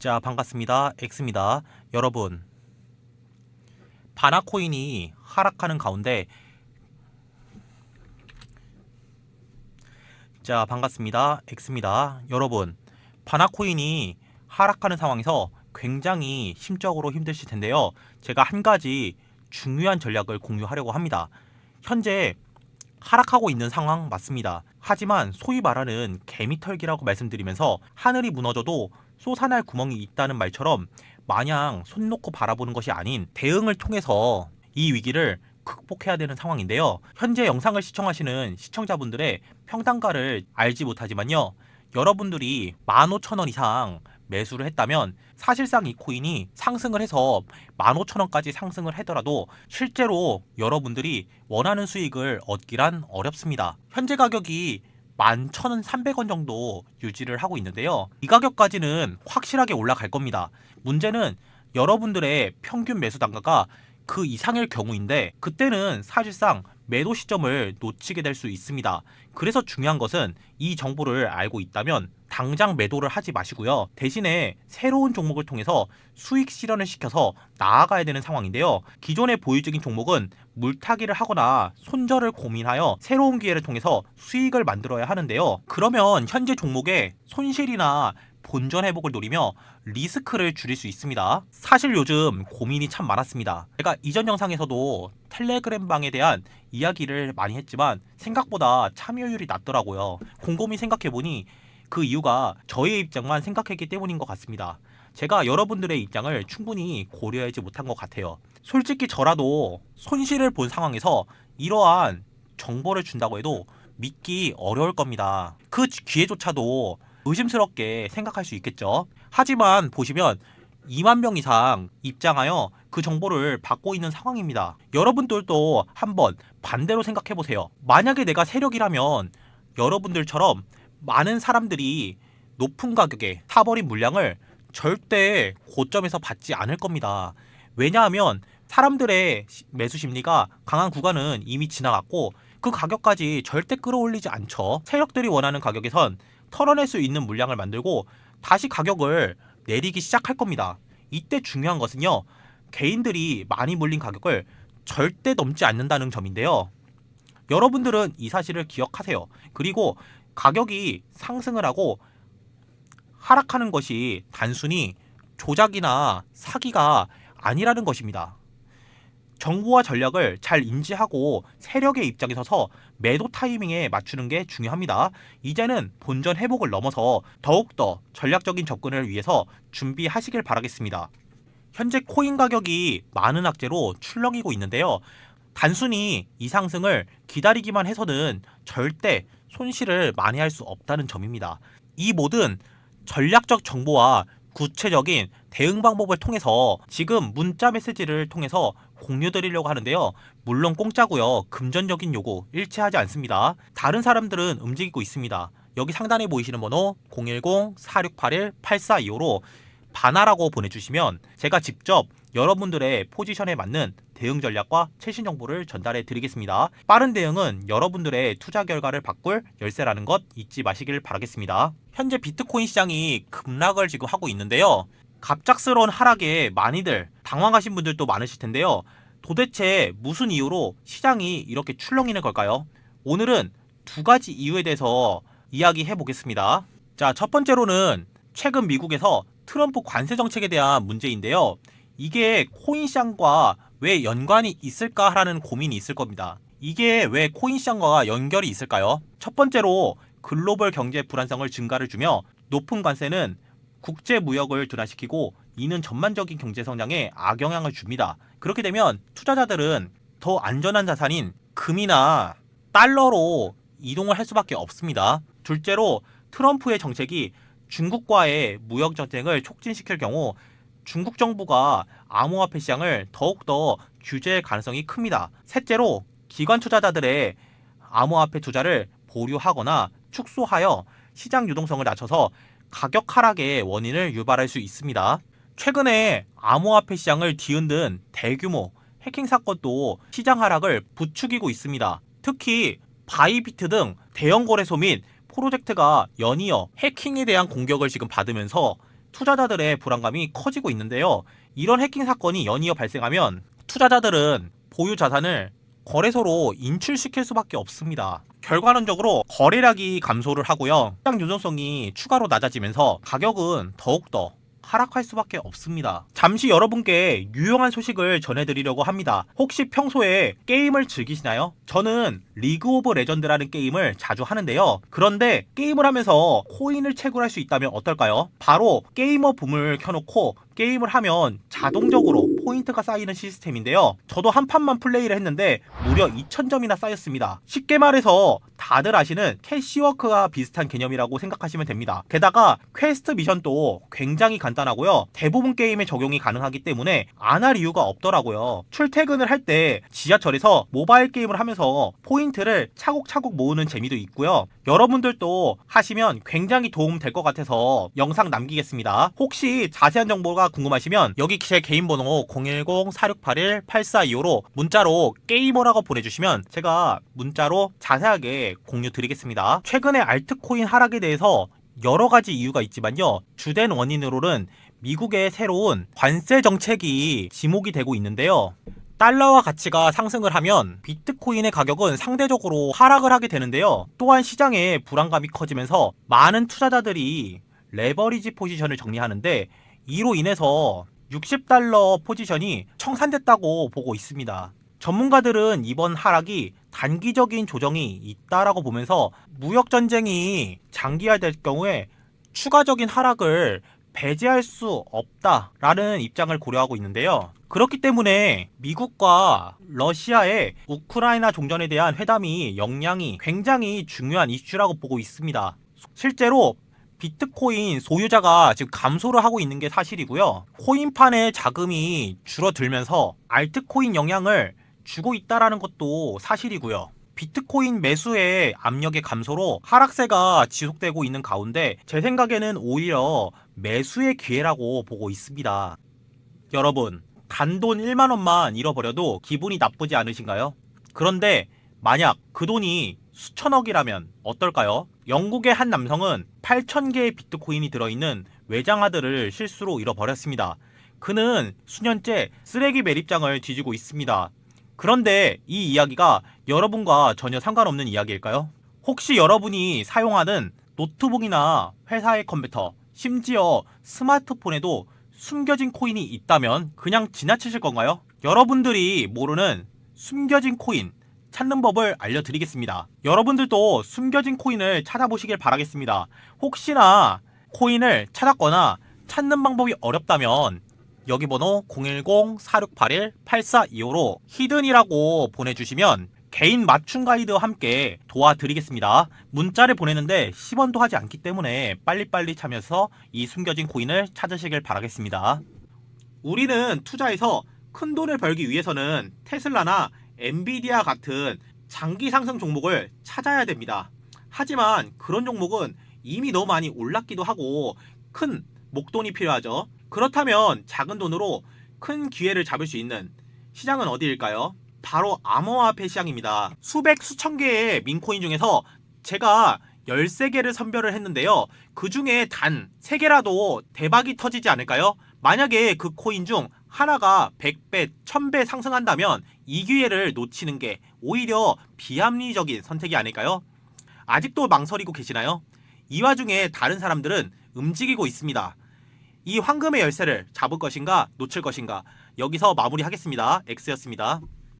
자, 반갑습니다. X입니다. 여러분, 바나코인이 하락하는 가운데 자, 반갑습니다. X입니다. 여러분, 바나코인이 하락하는 상황에서 굉장히 심적으로 힘드실 텐데요. 제가 한 가지 중요한 전략을 공유하려고 합니다. 현재 하락하고 있는 상황 맞습니다. 하지만 소위 말하는 개미털기라고 말씀드리면서 하늘이 무너져도 솟아날 구멍이 있다는 말처럼 마냥 손 놓고 바라보는 것이 아닌 대응을 통해서 이 위기를 극복해야 되는 상황인데요. 현재 영상을 시청하시는 시청자분들의 평단가를 알지 못하지만요. 여러분들이 15,000원 이상 매수를 했다면 사실상 이 코인이 상승을 해서 15,000원까지 상승을 하더라도 실제로 여러분들이 원하는 수익을 얻기란 어렵습니다. 현재 가격이 11,300원 정도 유지를 하고 있는데요. 이 가격까지는 확실하게 올라갈 겁니다. 문제는 여러분들의 평균 매수 단가가 그 이상일 경우인데 그때는 사실상 매도 시점을 놓치게 될 수 있습니다. 그래서 중요한 것은 이 정보를 알고 있다면 당장 매도를 하지 마시고요. 대신에 새로운 종목을 통해서 수익 실현을 시켜서 나아가야 되는 상황인데요. 기존의 보유적인 종목은 물타기를 하거나 손절을 고민하여 새로운 기회를 통해서 수익을 만들어야 하는데요. 그러면 현재 종목의 손실이나 본전 회복을 노리며 리스크를 줄일 수 있습니다. 사실 요즘 고민이 참 많았습니다. 제가 이전 영상에서도 텔레그램 방에 대한 이야기를 많이 했지만 생각보다 참여율이 낮더라고요. 곰곰이 생각해보니 그 이유가 저의 입장만 생각했기 때문인 것 같습니다. 제가 여러분들의 입장을 충분히 고려하지 못한 것 같아요. 솔직히 저라도 손실을 본 상황에서 이러한 정보를 준다고 해도 믿기 어려울 겁니다. 그 기회조차도 의심스럽게 생각할 수 있겠죠. 하지만 보시면 2만 명 이상 입장하여 그 정보를 받고 있는 상황입니다. 여러분들도 한번 반대로 생각해 보세요. 만약에 내가 세력이라면 여러분들처럼 많은 사람들이 높은 가격에 사버린 물량을 절대 고점에서 받지 않을 겁니다. 왜냐하면 사람들의 시- 매수 심리가 강한 구간은 이미 지나갔고 그 가격까지 절대 끌어올리지 않죠. 세력들이 원하는 가격에선 털어낼 수 있는 물량을 만들고 다시 가격을 내리기 시작할 겁니다. 이때 중요한 것은요. 개인들이 많이 몰린 가격을 절대 넘지 않는다는 점인데요. 여러분들은 이 사실을 기억하세요. 그리고 가격이 상승을 하고 하락하는 것이 단순히 조작이나 사기가 아니라는 것입니다. 정보와 전략을 잘 인지하고 세력의 입장에 서서 매도 타이밍에 맞추는 게 중요합니다. 이제는 본전 회복을 넘어서 더욱더 전략적인 접근을 위해서 준비하시길 바라겠습니다. 현재 코인 가격이 많은 악재로 출렁이고 있는데요. 단순히 이 상승을 기다리기만 해서는 절대 손실을 많이 할 수 없다는 점입니다. 이 모든 전략적 정보와 구체적인 대응 방법을 통해서 지금 문자 메시지를 통해서 공유 드리려고 하는데요. 물론 공짜고요. 금전적인 요구 일치하지 않습니다. 다른 사람들은 움직이고 있습니다. 여기 상단에 보이시는 번호 010-4681-8425로 바나라고 보내주시면 제가 직접 여러분들의 포지션에 맞는 대응 전략과 최신 정보를 전달해 드리겠습니다. 빠른 대응은 여러분들의 투자 결과를 바꿀 열쇠라는 것 잊지 마시길 바라겠습니다. 현재 비트코인 시장이 급락을 지금 하고 있는데요. 갑작스러운 하락에 많이들 당황하신 분들도 많으실 텐데요. 도대체 무슨 이유로 시장이 이렇게 출렁이는 걸까요? 오늘은 두 가지 이유에 대해서 이야기해 보겠습니다. 자, 첫 번째로는 최근 미국에서 트럼프 관세 정책에 대한 문제인데요. 이게 코인 시장과 왜 연관이 있을까라는 고민이 있을 겁니다. 이게 왜 코인 시장과 연결이 있을까요? 첫 번째로 글로벌 경제 불안성을 증가를 주며 높은 관세는 국제 무역을 둔화시키고 이는 전반적인 경제 성장에 악영향을 줍니다. 그렇게 되면 투자자들은 더 안전한 자산인 금이나 달러로 이동을 할 수밖에 없습니다. 둘째로 트럼프의 정책이 중국과의 무역 전쟁을 촉진시킬 경우 중국 정부가 암호화폐 시장을 더욱더 규제할 가능성이 큽니다. 셋째로 기관 투자자들의 암호화폐 투자를 보류하거나 축소하여 시장 유동성을 낮춰서 가격 하락의 원인을 유발할 수 있습니다. 최근에 암호화폐 시장을 뒤흔든 대규모 해킹 사건도 시장 하락을 부추기고 있습니다. 특히 바이비트 등 대형 거래소 및 프로젝트가 연이어 해킹에 대한 공격을 지금 받으면서 투자자들의 불안감이 커지고 있는데요. 이런 해킹 사건이 연이어 발생하면 투자자들은 보유 자산을 거래소로 인출시킬 수밖에 없습니다. 결과론적으로 거래량이 감소를 하고요. 시장 유동성이 추가로 낮아지면서 가격은 더욱더 하락할 수밖에 없습니다. 잠시 여러분께 유용한 소식을 전해드리려고 합니다. 혹시 평소에 게임을 즐기시나요? 저는 리그 오브 레전드라는 게임을 자주 하는데요. 그런데 게임을 하면서 코인을 채굴할 수 있다면 어떨까요? 바로 게이머 붐을 켜놓고 게임을 하면 자동적으로 포인트가 쌓이는 시스템인데요. 저도 한 판만 플레이를 했는데 무려 2000점이나 쌓였습니다. 쉽게 말해서 다들 아시는 캐시워크와 비슷한 개념이라고 생각하시면 됩니다. 게다가 퀘스트 미션도 굉장히 간단하고요. 대부분 게임에 적용이 가능하기 때문에 안 할 이유가 없더라고요. 출퇴근을 할 때 지하철에서 모바일 게임을 하면서 포인트를 차곡차곡 모으는 재미도 있고요. 여러분들도 하시면 굉장히 도움 될 것 같아서 영상 남기겠습니다. 혹시 자세한 정보가 궁금하시면 여기 제 개인 번호 010-4681-8425로 문자로 게이머라고 보내주시면 제가 문자로 자세하게 공유 드리겠습니다. 최근에 알트코인 하락에 대해서 여러 가지 이유가 있지만요. 주된 원인으로는 미국의 새로운 관세 정책이 지목이 되고 있는데요. 달러와 가치가 상승을 하면 비트코인의 가격은 상대적으로 하락을 하게 되는데요. 또한 시장의 불안감이 커지면서 많은 투자자들이 레버리지 포지션을 정리하는데 이로 인해서 60달러 포지션이 청산됐다고 보고 있습니다. 전문가들은 이번 하락이 단기적인 조정이 있다라고 보면서 무역 전쟁이 장기화될 경우에 추가적인 하락을 배제할 수 없다라는 입장을 고려하고 있는데요. 그렇기 때문에 미국과 러시아의 우크라이나 종전에 대한 회담이 역량이 굉장히 중요한 이슈라고 보고 있습니다. 실제로 비트코인 소유자가 지금 감소를 하고 있는 게 사실이고요. 코인판의 자금이 줄어들면서 알트코인 영향을 주고 있다라는 것도 사실이고요. 비트코인 매수의 압력의 감소로 하락세가 지속되고 있는 가운데 제 생각에는 오히려 매수의 기회라고 보고 있습니다. 여러분, 단돈 1만 원만 잃어버려도 기분이 나쁘지 않으신가요? 그런데 만약 그 돈이 수천억이라면 어떨까요? 영국의 한 남성은 8,000개의 비트코인이 들어있는 외장하드를 실수로 잃어버렸습니다. 그는 수년째 쓰레기 매립장을 뒤지고 있습니다. 그런데 이 이야기가 여러분과 전혀 상관없는 이야기일까요? 혹시 여러분이 사용하는 노트북이나 회사의 컴퓨터, 심지어 스마트폰에도 숨겨진 코인이 있다면 그냥 지나치실 건가요? 여러분들이 모르는 숨겨진 코인 찾는 법을 알려드리겠습니다. 여러분들도 숨겨진 코인을 찾아보시길 바라겠습니다. 혹시나 코인을 찾았거나 찾는 방법이 어렵다면 여기 번호 010-4681-8425로 히든이라고 보내주시면 개인 맞춤 가이드와 함께 도와드리겠습니다. 문자를 보내는데 10원도 하지 않기 때문에 빨리빨리 참여해서 이 숨겨진 코인을 찾으시길 바라겠습니다. 우리는 투자에서 큰 돈을 벌기 위해서는 테슬라나 엔비디아 같은 장기 상승 종목을 찾아야 됩니다. 하지만 그런 종목은 이미 너무 많이 올랐기도 하고 큰 목돈이 필요하죠. 그렇다면 작은 돈으로 큰 기회를 잡을 수 있는 시장은 어디일까요? 바로 암호화폐 시장입니다. 수백 수천 개의 민코인 중에서 제가 13개를 선별을 했는데요. 그 중에 단 3개라도 대박이 터지지 않을까요? 만약에 그 코인 중 하나가 100배, 1000배 상승한다면 이 기회를 놓치는 게 오히려 비합리적인 선택이 아닐까요? 아직도 망설이고 계시나요? 이 와중에 다른 사람들은 움직이고 있습니다. 이 황금의 열쇠를 잡을 것인가 놓칠 것인가 여기서 마무리하겠습니다. X였습니다.